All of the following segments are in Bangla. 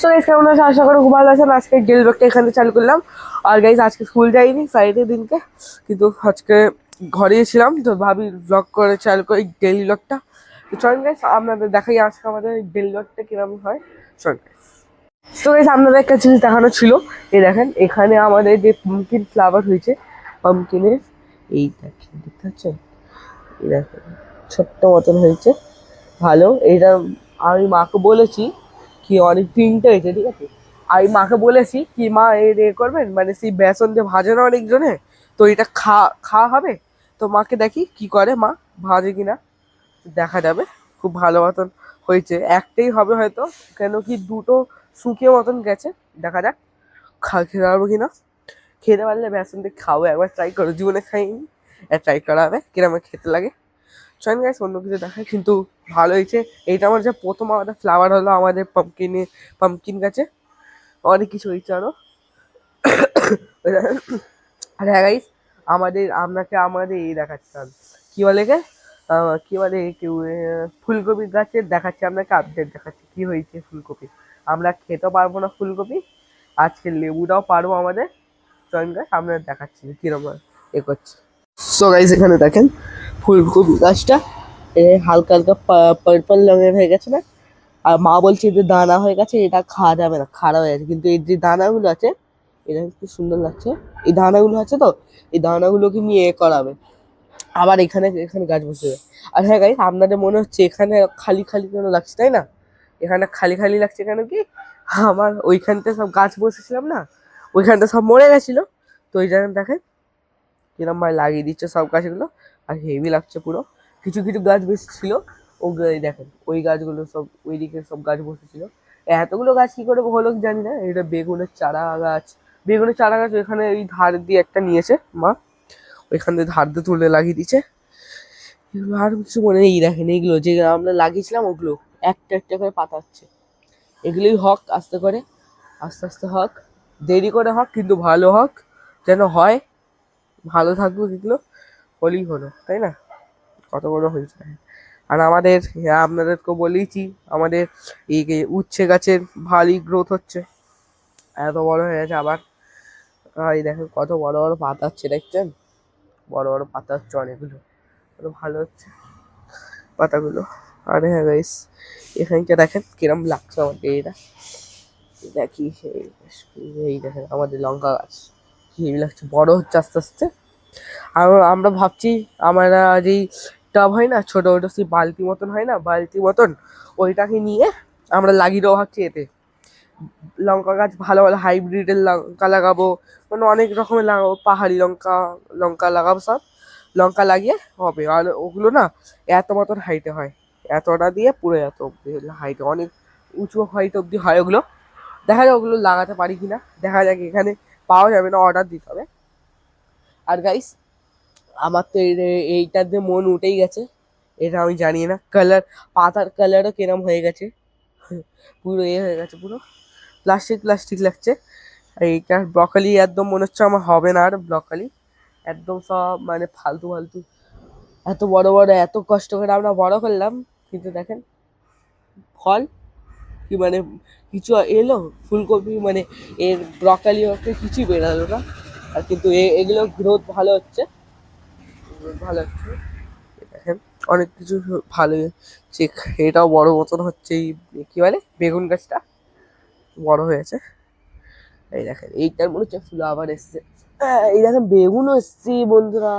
সো গাইজ কেমন আছে? আশা করি খুব ভালো আছেন। আজকে ডেল ব্লগটা এখানে চালু করলাম। আর গাইজ আজকে স্কুল যাইনি ফ্রাইডে দিনকে। কিন্তু আজকে ঘরেই ছিলাম তো ভাবি ব্লগ করে চালু করি ডেলি ব্লগটা তো চলেন গাইজ আপনাদের দেখাই আজকে আমাদের ডেলি ব্লগটা কীরকম হয়। চলেন তো গাইজ আপনাদের একটা জিনিস দেখানো ছিল। এই দেখেন, এখানে আমাদের যে পাম্পকিন ফ্লাওয়ার হয়েছে পাম্পকিনের এই দেখেন, দেখতে পাচ্ছেন? এই দেখেন, ছোট্ট মতন হয়েছে। ভালো, এটা আমি মাকে বলেছি কি অনেক তিনটে হয়েছে, ঠিক আছে? আমি মাকে বলেছি, কি মা এ করবেন? মানে সেই বেসন দিয়ে ভাজে না অনেকজনে? তো এটা খা খাওয়া হবে? তো মাকে দেখি কি করে মা? ভাজে কিনা? দেখা যাবে। খুব ভালো মতন হয়েছে। একটাই হবে হয়তো, কেন কি দুটো শুকিয়ে মতন গেছে। দেখা যাক, খা খেতে পারব কিনা? খেতে পারলে বেসন দিয়ে খাব। একবার ট্রাই করো। জীবনে খাইনি। ট্রাই করা হবে। কিরম খেতে লাগে। চয়েন গাইস অন্য কিছু দেখায় কিন্তু ভালো হয়েছে। এইটা আমার যে প্রথম আমাদের ফ্লাওয়ার হলো আমাদের পাম্পকিনে পাম্পকিন গাছে। অনেক কিছু হয়েছে আরও আর হ্যাঁ গাইস আমাদের আপনাকে আমাদের এই দেখাচ্ছিলাম কি বলে গে কি বলে কেউ আহ, ফুলকপি গাছের দেখাচ্ছে আপনাকে আপডেট দেখাচ্ছি কি হয়েছে ফুলকপি। আমরা খেতে পারব না ফুলকপি আজকে লেবুটাও পারব আমাদের। চয়েন গাছ আপনাদের দেখাচ্ছি কীরকম এ করছে। সো গাইস এখানে দেখেন ফুলকপি গাছটা। হালকা হালকা পার্পল রঙের হয়ে গেছে না? আর মা বলছে যে দানা হয়ে গেছে, এটা খাওয়া যাবে না খারাপ হয়ে গেছে। কিন্তু এর যে দানাগুলো আছে, এটা খুব সুন্দর লাগছে? এই দানাগুলো আছে তো? এই দানাগুলোকে নিয়ে এ করাবে। আবার এখানে এখানে গাছ বসে যাবে। আর হ্যাঁ গাইস আপনাদের মনে হচ্ছে এখানে খালি খালি কেন লাগছে, তাই না? এখানে খালি খালি লাগছে কেন কি? আমার ওইখানতে সব গাছ বসেছিলাম না? ওইখানটা সব মরে গেছিল। তো ওই জায়গায় দেখেন কিরম ভাবে লাগিয়ে দিচ্ছে সব গাছগুলো, আর হেভি লাগছে পুরো। কিছু কিছু গাছ বেশি ছিল এই দেখেন, ওই গাছগুলো সব, ওইদিকে সব গাছ বসেছিল। এতগুলো গাছ কি করে হলো জানি না, এটা বেগুনের চারা গাছ। বেগুনের চারা গাছ ওইখানে ওই ধার দিয়ে একটা নিয়েছে মা, ওইখান দিয়ে ধার দিয়ে তুলে লাগিয়ে দিচ্ছে আর কিছু মনে নেই দেখেন এইগুলো যে আমরা লাগিয়েছিলাম ওগুলো, একটা একটা করে পাতা হচ্ছে এগুলোই হক, আস্তে করে, আস্তে আস্তে হক। দেরি করে হক, কিন্তু ভালো হক, যেন হয়। ভালো থাকব এগুলো হলেই হলো তাই না? কত বড় হয়েছে। আর আমাদের হ্যাঁ, আপনাদেরকে বলেইছি আমাদের এই উচ্ছে গাছের ভালোই গ্রোথ হচ্ছে। এত বড় হয়ে গেছে আবার। এই দেখেন কত বড় বড় পাতা হচ্ছে দেখছেন? বড় বড় পাতা হচ্ছে অনেকগুলো। কত ভালো হচ্ছে পাতাগুলো। আর হ্যাঁ গাইস এখানটা দেখেন কিরম লাগছে আমাকে এটা। দেখি এই দেখেন আমাদের লঙ্কা গাছ। হেভি লাগছে? বড় হচ্ছে আস্তে আস্তে। আর আমরা ভাবছি, আমরা যেই টব হয় না, ছোটো ছোট সেই বালতি মতন হয় না, বালতি মতন, ওইটাকে নিয়ে আমরা লাগিয়ে দেবো ভাবছি এতে। লঙ্কা গাছ ভালো ভালো হাইব্রিডের লঙ্কা লাগাবো মানে অনেক রকমের লাগাবো, পাহাড়ি লঙ্কা লঙ্কা লাগাবো সব। লঙ্কা লাগিয়ে হবে, আর ওগুলো না এত মতন হাইটে হয়, এতটা দিয়ে পুরো এত অব্দি হাইটে অনেক উঁচু হাইট অব্দি হয় ওগুলো। দেখা যায় ওগুলো লাগাতে পারি কিনা। দেখা যাক এখানে পাওয়া যাবে না অর্ডার দিতে হবে। আর গাইস আমার তো এই- এইটার দিয়ে মন উঠেই গেছে। এটা আমি জানি না। কালার পাতার কালারও কিরম হয়ে গেছে। পুরো এ হয়ে গেছে পুরো। প্লাস্টিক প্লাস্টিক লাগছে। আর এইটার ব্রকলি একদম মনে হচ্ছে আমার হবে না আর ব্রকলি একদম সব মানে ফালতু ফালতু। এত বড় বড়, এত কষ্ট করে আমরা বড় করলাম। কিন্তু দেখেন, ফল কি মানে কিছু এলো? ফুলকপি মানে এর ব্রকলি ওকে কিছুই বেরালো না। আর কিন্তু এগুলো গ্রোথ ভালো হচ্ছে। ভালো হচ্ছে। দেখেন, অনেক কিছু ভালো হচ্ছে। এটাও বড় মতন হচ্ছে এই, কি বলে, বেগুন গাছটা। বড় হয়েছে। এই দেখেন, এইটার মনে হচ্ছে ফুল আবার এসছে। এই দেখেন, বেগুনও এসছে বন্ধুরা।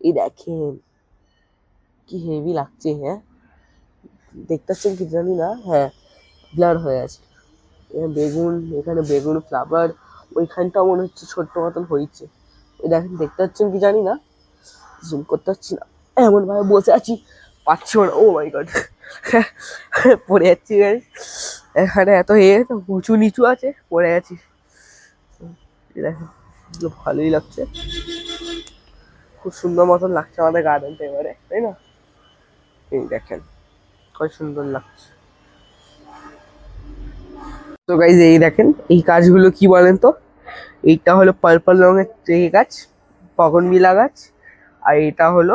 এই দেখেন, কি হেভি লাগছে হ্যাঁ। দেখতে পাচ্ছেন কি জানি না হ্যাঁ। ব্লার হয়ে আছে। এখানে বেগুন এখানে বেগুন ফ্লাভার ওইখানটাও মনে হচ্ছে ছোট্ট মতন হয়েছে। ওই দেখেন, দেখতে পাচ্ছেন কি জানি না? জুম করতে পারছি না। এমন ভাবে বসে আছি পাচ্ছিও না। ও মাই গড পড়ে যাচ্ছি গাড়ি এখানে এত এ উঁচু নিচু আছে, পড়ে আছি। দেখেন ভালোই লাগছে। খুব সুন্দর মতন লাগছে আমাদের গার্ডেনটা এবারে, তাই না? এই দেখেন, কত সুন্দর লাগছে। তো গাইজ এই দেখেন, এই গাছগুলো কি বলেন তো? এইটা হলো পার্পল রঙের এই গাছ বগনবিলা গাছ, আর এটা হলো,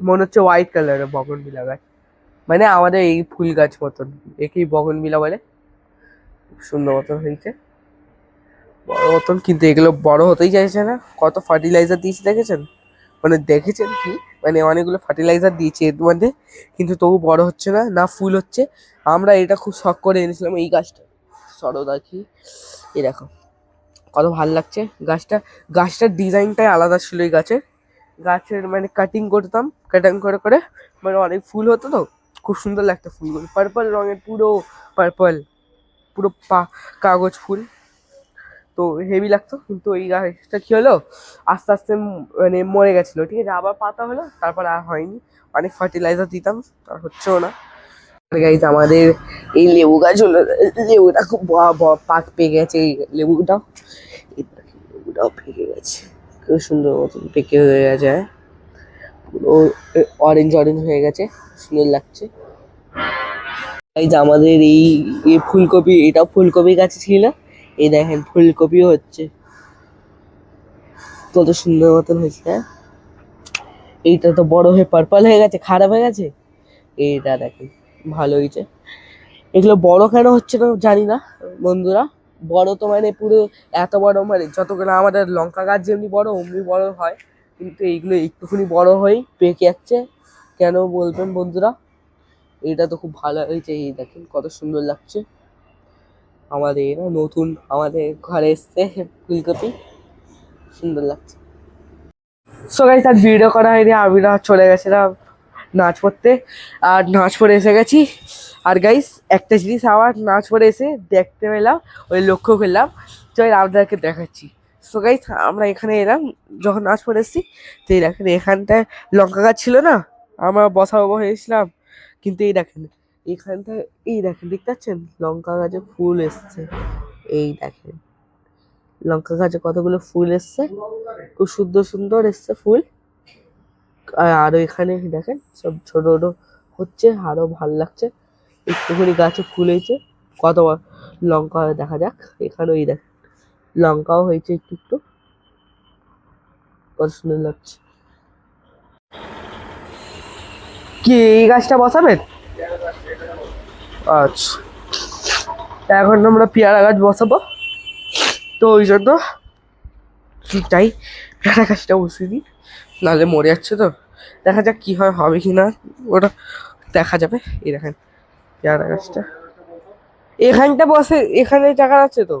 মনে হচ্ছে হোয়াইট কালারের বগনবিলা গাছ। মানে আমাদের এই ফুল গাছ মতন, একেই বগনবিলা বলে। সুন্দর মতন হয়েছে। বড় মতন, কিন্তু এগুলো বড় হতেই চাইছে না। কত ফার্টিলাইজার দিয়েছে দেখেছেন? মানে দেখেছেন কি? মানে অনেকগুলো ফার্টিলাইজার দিয়েছে এর মধ্যে, কিন্তু তবু বড় হচ্ছে না না ফুল হচ্ছে। আমরা এটা খুব শখ করে এনেছিলাম এই গাছটা। সরদা কি। এরকম কত ভালো লাগছে। গাছটা, গাছটার ডিজাইনটাই আলাদা ছিল এই গাছের। গাছের মানে কাটিং করতাম কাটিং করে করে মানে অনেক ফুল হতো তো, খুব সুন্দর লাগতো ফুলগুলো। পার্পল রঙের পুরো পার্পল পুরো পা, কাগজ ফুল। তো হেভি লাগতো, কিন্তু এই গাছটা কী হলো? আস্তে আস্তে মানে মরে গেছিল, ঠিক আছে? আবার পাতা হলো, তারপর আর হয়নি। অনেক ফার্টিলাইজার দিতাম আর হচ্ছেও না। গাইজ আমাদের এই লেবু গাছগুলো লেবুটা খুব পাক পেকে গেছে, এই লেবুটা লেবুটাও পেকে গেছে। খুব সুন্দর মতন পেকে হয়ে গেছে। পুরো অরেঞ্জ অরেঞ্জ হয়ে গেছে। সুন্দর লাগছে। যে আমাদের এই এই ফুলকপি এটাও ফুলকপি গাছ ছিল। এই দেখেন, ফুলকপিও হচ্ছে। কত সুন্দর মতন হয়েছে হ্যাঁ? এইটা তো বড় হয়ে পার্পল হয়ে গেছে, খারাপ হয়ে গেছে? এইটা দেখেন। ভালো হয়েছে। এগুলো বড় কেন হচ্ছে না জানি না, বন্ধুরা। বড় তো মানে পুরো এত বড় মানে যতগুলো আমাদের লঙ্কা গাছ যেমনি বড়, অমনি বড় হয়। কিন্তু এইগুলো একটুখানি বড় হয়েই পেকে যাচ্ছে। কেন বলবেন বন্ধুরা? এটা তো খুব ভালো হয়েছে, এই দেখেন কত সুন্দর লাগছে। আমাদের নতুন আমাদের ঘরে এসছে ফুলকপি। সুন্দর লাগছে। সো গাইস আজ ভিডিও করা হয়নি, আমি না চলে গেছিলাম। নাচ পড়তে আর নাচ পড়ে এসে গেছি। আর গাইস একটা জিনিস আবার নাচ পড়ে এসে দেখতে পেলাম, ওই লক্ষ্য করলাম, চল আপনাদেরকে দেখাচ্ছি। সো গাইস আমরা এখানে এলাম, যখন নাচ পড়ে এসেছি, তো এই দেখেন এখানটায় লঙ্কা গাছ ছিল না? আমরা বসা বসাবো হয়েছিলাম, কিন্তু এই দেখেন, এখানটায়, এই দেখেন, দেখতে পাচ্ছেন? লঙ্কা গাছে ফুল এসছে। এই দেখেন, লঙ্কা গাছে কতগুলো ফুল এসছে? খুব সুন্দর সুন্দর এসছে ফুল। আর এখানে দেখেন, সব ছোট ছোট হচ্ছে, আরও ভালো লাগছে। একটুখানি গাছে ফুল হয়েছে, কত লঙ্কা দেখা যাক। এখানে ওই দেখ লঙ্কাও হয়েছে একটু একটু। কত সুন্দর লাগছে। কি, এই গাছটা বসাবেন? আচ্ছা। এখন আমরা পেয়ারা গাছ বসাবো। তো ওই জন্য তাই, পেয়ারা গাছটা বসিয়ে দিই। নাহলে মরে যাচ্ছে তো। দেখা যাক কি হয়, হবে কি না, ওটা দেখা যাবে। এই দেখেন, পেয়ারা গাছটা। এখানটা বসে, এখানে জায়গা আছে তো।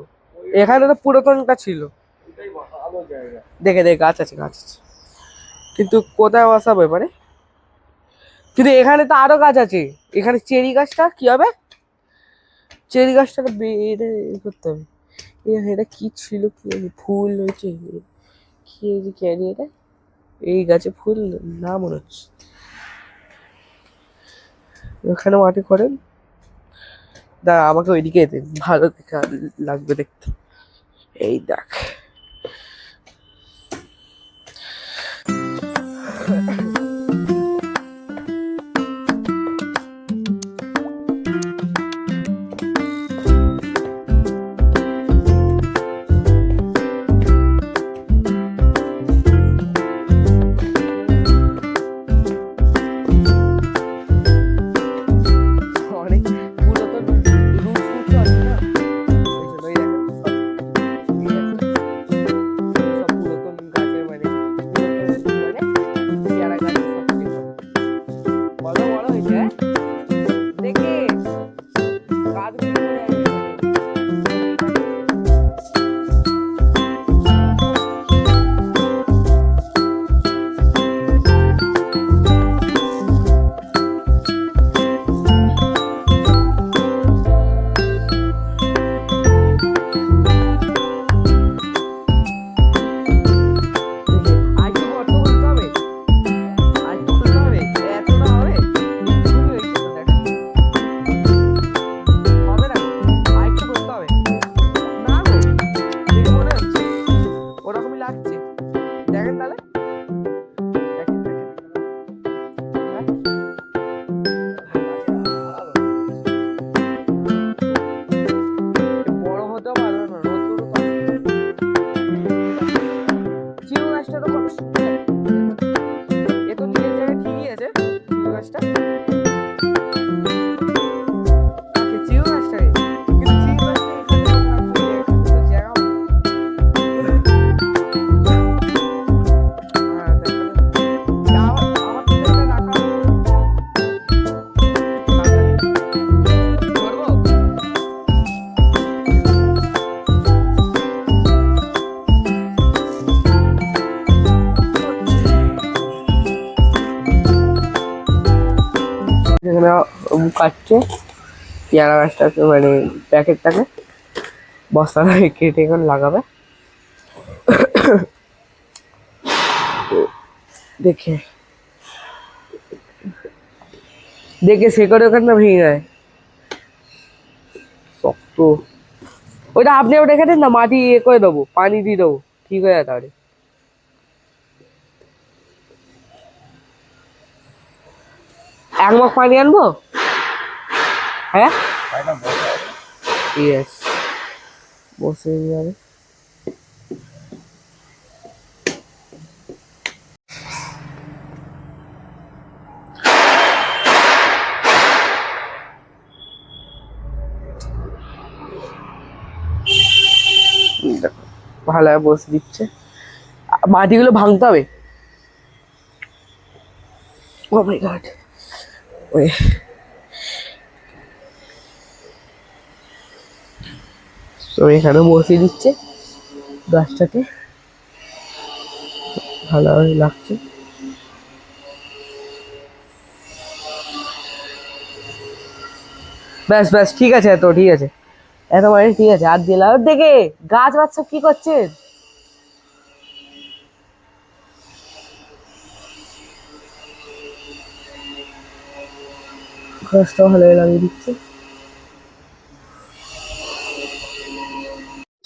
এখানে তো পুরাতনটা ছিল। দেখে দেখে, গাছ আছে গাছ আছে। কিন্তু কোথায় বসাবো এবারে? কিন্তু এখানে তো আরও গাছ আছে। এখানে চেরি গাছটা কি হবে? চেরি গাছটা বেড়ে করতে হবে। এটা কি ছিল কি? ফুল হয়েছে। কি হয়েছে কি এটা? এই গাছে ফুল না মনে হচ্ছে। ওখানে মাটি করেন। দা আমাকে ওইদিকে ভালো দেখা লাগবে দেখতে। এই দেখ। পেয়ারা গাছটাকে মানে প্যাকেটটাকে বস্তাটাকে কেটে এখন লাগাবে। দেখে। দেখে সে করে ওখানটা ভেঙে যায়। শক্ত। ওইটা আপনি ওটা রেখে দিন না, মাটি ইয়ে করে দেবো, পানি দিয়ে দেবো, ঠিক হয়ে যায় তাহলে। এক মগ পানি আনব? হ্যাঁ? ঠিক আছে বসে যাবে দেখো, ভালো বসে দিচ্ছে। মাটিগুলো ভাঙতে হবে। ও মাই গড ওই। তো এখানে বসিয়ে দিচ্ছে। গাছটাকে। ভালোভাবে লাগছে। ব্যাস ব্যাস, ঠিক আছে তো ঠিক আছে। এত মানে ঠিক আছে, আর দিলাম। দেখে, গাছ বাচ্চা কি করছেন গাছটা ভালো লাগিয়ে দিচ্ছে।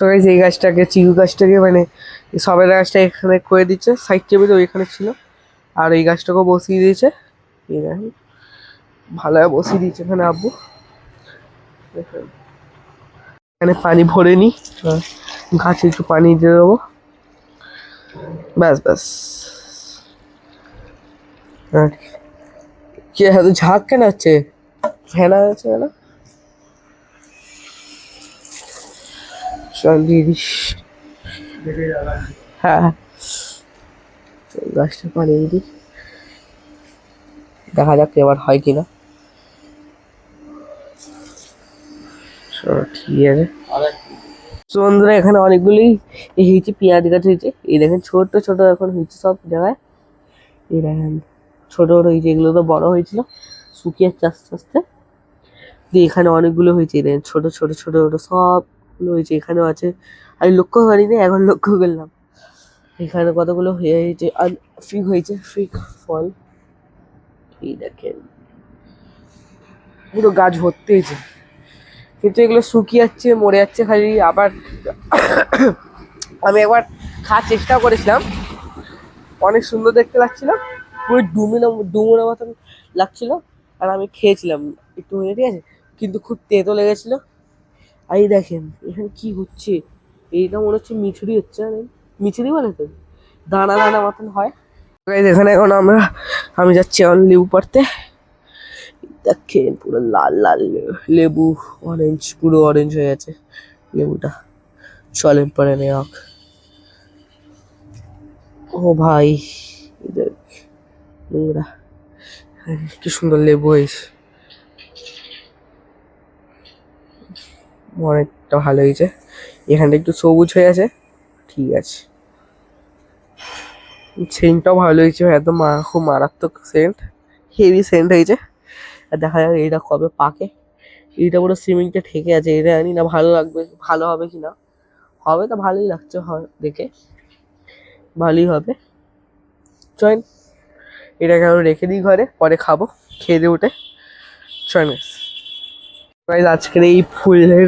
তো guys, এই গাছটাকে চিকু গাছটাকে মানে সবের গাছটা এখানে করে দিচ্ছে সাইড টেবিল ওইখানে ছিল। আর এই গাছটাকেও বসিয়ে দিয়েছে। এই দেখেন ভালো বসিয়ে দিয়েছে এখানে আব্বু। এখানে পানি ভরে নি। গাছে একটু পানি দিয়ে দেবো। ব্যাস ব্যাস। কি। এত ঝাঁক কেন হচ্ছে ফেনা আছে কেন চল দিয়ে হ্যাঁ গাছটা পানি দিই দেখা যাক এবার হয় কিনা। ঠিক আছে। বন্ধুরা, এখানে অনেকগুলি হয়েছে পেঁয়াজ গাছ হয়েছে। এই দেখেন ছোট ছোট এখন হয়েছে সব জায়গায়। এই দেখেন, ছোট ছোট হয়েছে, এগুলো তো বড় হয়েছিল। শুকিয়ে আস্তে আস্তে। দিয়ে এখানে অনেকগুলো হয়েছে, এই দেখেন, ছোট ছোট ছোট ছোট সবগুলো হয়েছে এখানেও আছে। আমি লক্ষ্য করিনি এখন লক্ষ্য করলাম। এখানে কতগুলো হয়ে হয়েছে, আর ফিগ হয়েছে, ফিগ, ফল। এই দেখেন। পুরো গাছ ভর্তি হয়েছে। কিন্তু এগুলো শুকিয়ে যাচ্ছে মরে যাচ্ছে খালি। আবার আমি একবার খাওয়ার চেষ্টা করেছিলাম। অনেক সুন্দর দেখতে লাগছিল। পুরো ডুমিনো ডুমুরের মতন লাগছিল। আর আমি খেয়েছিলাম। একটু ঠিক আছে? কিন্তু খুব তেতো লেগেছিল। আর এই দেখেন, এখানে কি হচ্ছে? এইটা মনে হচ্ছে মিছুরি হচ্ছে মিছুরি বলে তো? দানা দানা মতন হয়। এখানে এখন আমরা, আমি যাচ্ছি এখন লেবু পাড়তে। দেখেন, পুরো লাল লাল লেবু অরেঞ্জ পুরো অরেঞ্জ হয়ে গেছে লেবুটা। চলেন পরে নেওয়া ও ভাই দেখ লেবুটা কি সুন্দর লেবু হয়েছে। অনেকটা ভালো হয়েছে। এখানটা একটু সবুজ হয়ে আছে। ঠিক আছে। সেন্টটাও ভালো হয়েছে একদম খুব মারাত্মক সেন্ট হেভি সেন্ট হয়েছে। আর দেখা যাক এটা কবে পাকে। এটা পুরো সিমেন্টে ঠেকে আছে, এটা জানি না ভালো লাগবে, ভালো হবে কি না হবে তো ভালোই লাগছে দেখে। ভালোই হবে। চয়েন এটাকে আমি রেখে দিই ঘরে, পরে খাব, খেয়ে দিয়ে উঠে। চয়েন গাইজ আজকের এই ফুলের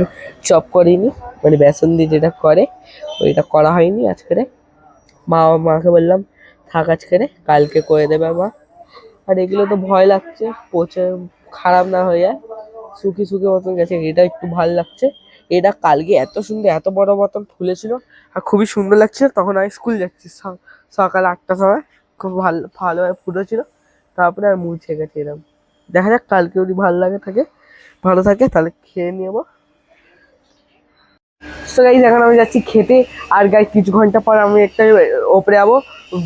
চপ করিনি মানে বেসন দিয়ে যেটা করে ওইটা করা হয়নি আজকের মা, মাকে বললাম, থাক আজকের কালকে করে দেবে মা। আর এগুলো তো ভয় লাগছে, পচে খারাপ না হয়ে যায় শুকি শুকি মতন গেছে, এটা একটু ভালো লাগছে। এটা কালকে এত সুন্দর, এত বড় মতন ফুলেছিল, আর খুবই সুন্দর লাগছিল, তখন আমি স্কুল যাচ্ছি সকাল আটটার সময়, খুব ভালো, ভালোভাবে ফুটেছিল, তারপরে আর মুছে গেছে এরকম দেখা যাক কালকে যদি ভালো লাগে থাকে ভালো থাকে, তাহলে খেয়ে নেব সো গাইজ এখন আমি যাচ্ছি খেতে। আর গাই কিছু ঘণ্টা পর আমি একটা ওপরে যাব।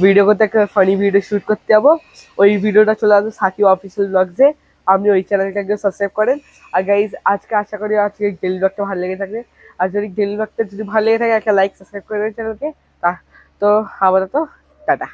ভিডিও করতে, একটা ফানি ভিডিও শুট করতে যাব। ওই ভিডিওটা চলে আসবে সাকিব অফিসিয়াল ব্লগসে আপনি ওই চ্যানেলটাকে সাবস্ক্রাইব করেন। আর গাইজ আজকে আশা করি আজকে ডেলি ব্লগটা ভালো লেগে থাকবে। আর যদি ডেলি ব্লগটা যদি ভালো লেগে থাকে, একটা লাইক সাবস্ক্রাইব করে চ্যানেলকে তা, তো, আপাতত, টাটা।